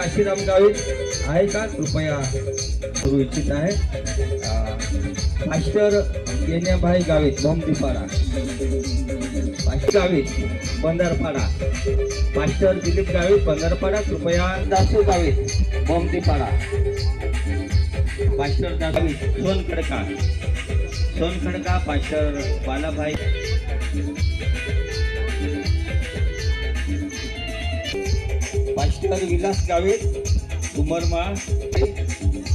काशीराम गावित आहे का? कृपया करू इच्छित आहे. मास्टर केन्याभाई गावित भोमदीपाडा गावित बंदरपाडा. मास्टर दिलीप गावित बंदरपाडा. कृपया Dasu Gavit Bhomdipada master Gavit Sonkhadka. Sonkhadka master Balabhai. Master Vilas Gavit Umarma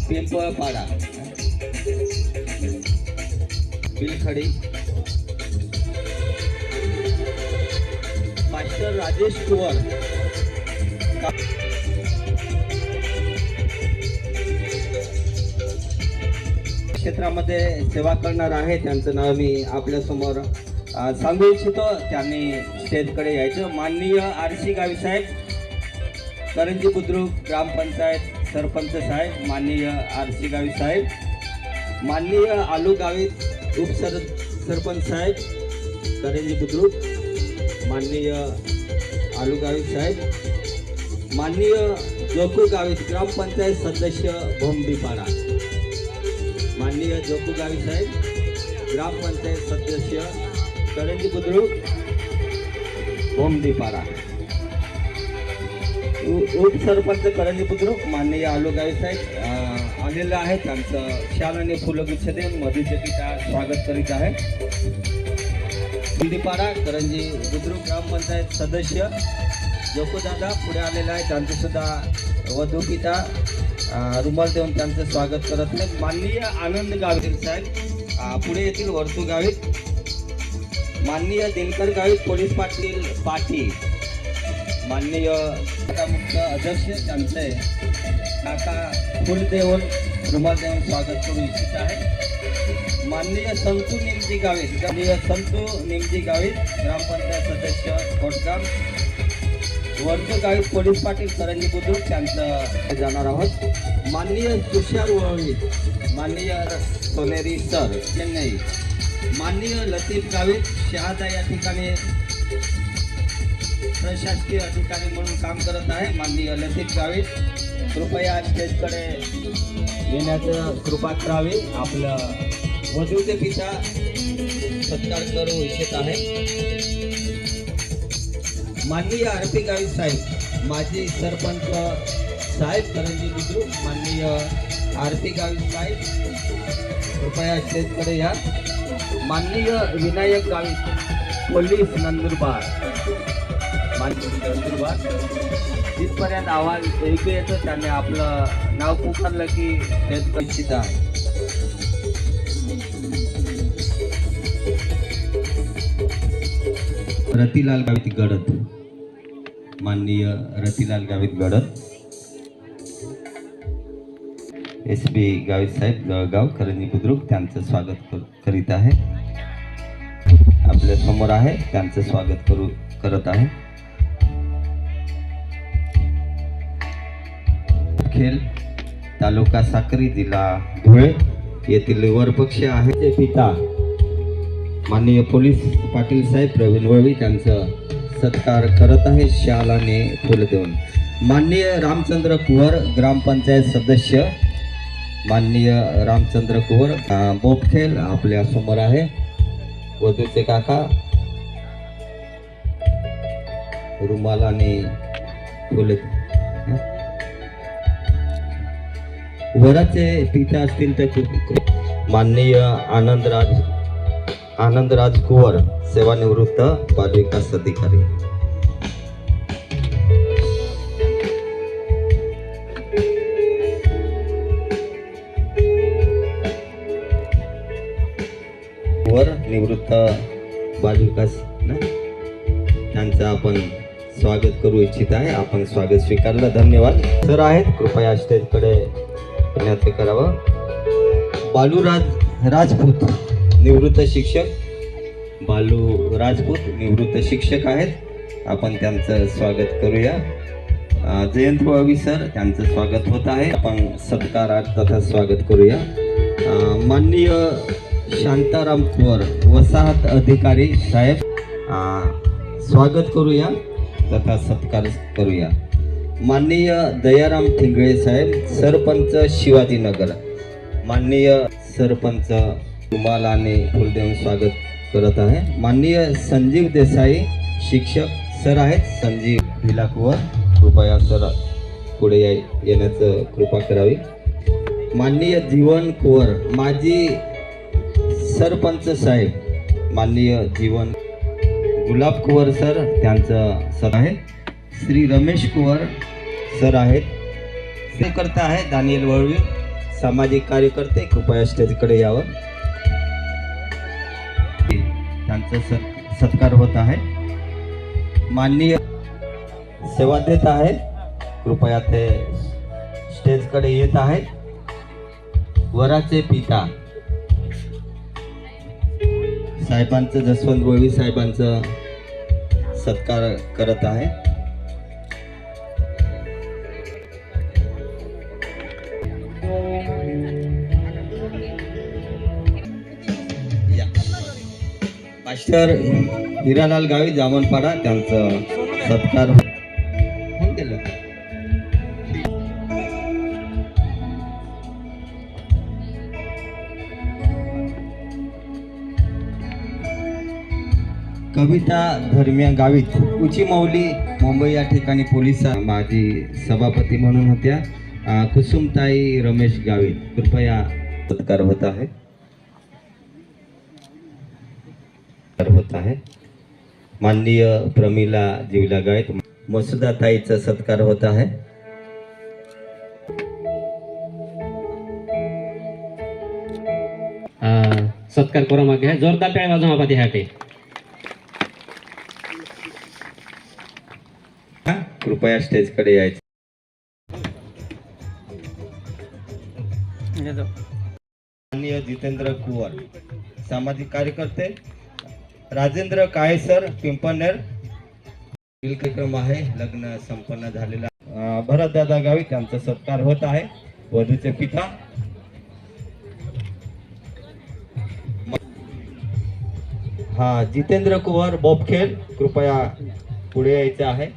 Pimpalpada. Bilkhadi. Master Rajesh Kuwar. क्षेत्रामध्ये सेवा करणार आहे त्यांचं नाव मी आपल्यासमोर सांगू इच्छितो. त्यांनी स्टेजकडे यायचं. माननीय आरसी गावी साहेब करंजी बुद्रुक ग्रामपंचायत सरपंच साहेब माननीय आर सी गावी साहेब माननीय आलू गावी उपसर सरपंच साहेब करंजी बुद्रुक माननीय आलू गावी साहेब माननीय जोकू गावी ग्रामपंचायत सदस्य भोंबीपाडा माननीय जोकू गावी साहेब ग्रामपंचायत सदस्य करंजी बुद्रुक भोंबीपाडा उपसरपंच करंजी बुद्रुक माननीय आलोक गावी साहेब आलेलं आहे. त्यांचं शाल आणि फुलगुच्छ देऊन मधीचे पिता स्वागत करीत आहे. भोंबीपाडा करंजी बुद्रुक ग्रामपंचायत सदस्य जोकोदादा पुढे आलेला आहे. त्यांचं सुद्धा वधू पिता रुमाल देऊन त्यांचं स्वागत करत नाही माननीय आनंद गावित साहेब पुढे येथील वर्तू गावीत. माननीय दिनकर गावीत पोलीस पाटील पाटील माननीय मुख्य अध्यक्ष त्यांचे काका फुल देऊन रुमाल देऊन स्वागत करू इच्छित आहे. माननीय संतू निमजी गावित माननीय संतू निमजी गावित ग्रामपंचायत सदस्य कोटगाव वरचं गावित पोलीस पाटील सरंजी बुद्रुक त्यांचं जाणार आहोत. माननीय तुषार वळवी माननीय सोनेरी सर चेन्नई. माननीय लतीफ गावित शहादा या ठिकाणी प्रशासकीय अधिकारी म्हणून काम करत आहे माननीय लतीफ गावित कृपया स्टेजकडे येण्याचं कृपा करावी. आपलं वधूचे पिता सत्कार करू इच्छित आहे. माननीय आरती गावी गावित साहेब माजी सरपंच साहेब करंजी बुद्रुक माननीय आरती गावी गावित साहेब कृपया स्टेजकडे या. माननीय विनायक गावित पोलीस नंदुरबार. माननीय नंदुरबार जिथपर्यंत आवाज ऐकू येतो त्याने आपलं नाव पुकारलं की इच्छित आहे. रतीलाल गावित गडद. माननीय रतिलाल गावित गडद. एस बी गावित साहेब जळगाव करंजी बुद्रुक त्यांचं स्वागत करीत आहे. आपल्यासमोर आहे त्यांचं स्वागत करू करत आहे. असेल तालुका साक्री जिल्हा धुळे येथील वरपक्ष आहे. ते पिता माननीय पोलीस पाटील साहेब प्रवीण वळवी त्यांचं सत्कार करत आहे शालाने आणि फुल देऊन. माननीय रामचंद्र कुवर ग्रामपंचायत सदस्य माननीय रामचंद्र कुवर बोपखेल आपल्यासमोर आहे. वधूचे काका रुमाल आणि फुले वराचे पिता असतील तर खूप माननीय आनंदराज आनंदराज कुवर सेवानिवृत्त बालविकास अधिकारी. वर निवृत्त बालविकास ना? त्यांचं आपण स्वागत करू इच्छित आहे. आपण स्वागत स्वीकारलं. धन्यवाद. सर आहेत कृपया स्टेजकडे विनंती करावं. बालूराज राजपूत निवृत्त शिक्षक. बालू राजपूत निवृत्त शिक्षक आहेत. आपण त्यांचं स्वागत करूया. जयंत बावी सर त्यांचं स्वागत होत आहे. आपण सत्कारात तथा स्वागत करूया. माननीय शांताराम कुवर वसाहत अधिकारी साहेब. स्वागत करूया तथा सत्कार करूया. माननीय दयाराम ठिंगळे साहेब सरपंच शिवाजीनगर. माननीय सरपंच रुमाल आणि फुल देऊन स्वागत करत आहे. माननीय संजीव देसाई शिक्षक सर आहेत. संजीव भिलाकुवर कृपया सर पुढे येण्याचं कृपा करावी. माननीय जीवन कुवर माजी सरपंच साहेब माननीय जीवन गुलाब कुवर सर त्यांचं सर आहे. श्री रमेश कुवर सर आहेत. करता आहे दानियल वळवी सामाजिक कार्यकर्ते कृपया स्टेजकडे यावं. त्यांचा सत् सत्कार होत आहे. माननीय सेवा देत आहे. कृपया ते स्टेजकडे येत आहेत. वराचे पिता. साहेबांचं जसवंत वळवी साहेबांचं सत्कार करत आहे. मास्टर हिरालाल गावी जामनपाडा त्यांचं सत्कार होऊन गेलं. कविता धर्मिया गावित उची मौली मुंबई या ठिकाणी पोलीस माजी सभापती म्हणून होत्या कुसुमताई रमेश गावित कृपया सत्कार होत आहे सत्कार होत आहे. माननीय प्रमिला जिवला गायत मसुदा ताईचा सत्कार होत आहे. सत्कार करा मागे. आहे जोरदार टाळ्या वाजवा बाबा ह्याटे हा, कृपया स्टेजकडे यायचं. माननीय जितेंद्र कुवर सामाजिक कार्यकर्ते राजेंद्र काळेसर पिंपनेर. कार्यक्रम आहे लग्न संपन्न झालेला भरत भरतदादा गावी त्यांचा सत्कार होत आहे. वधूचे पिता. हा जितेंद्र कुवर बोपखेल कृपया पुढे यायचे आहे.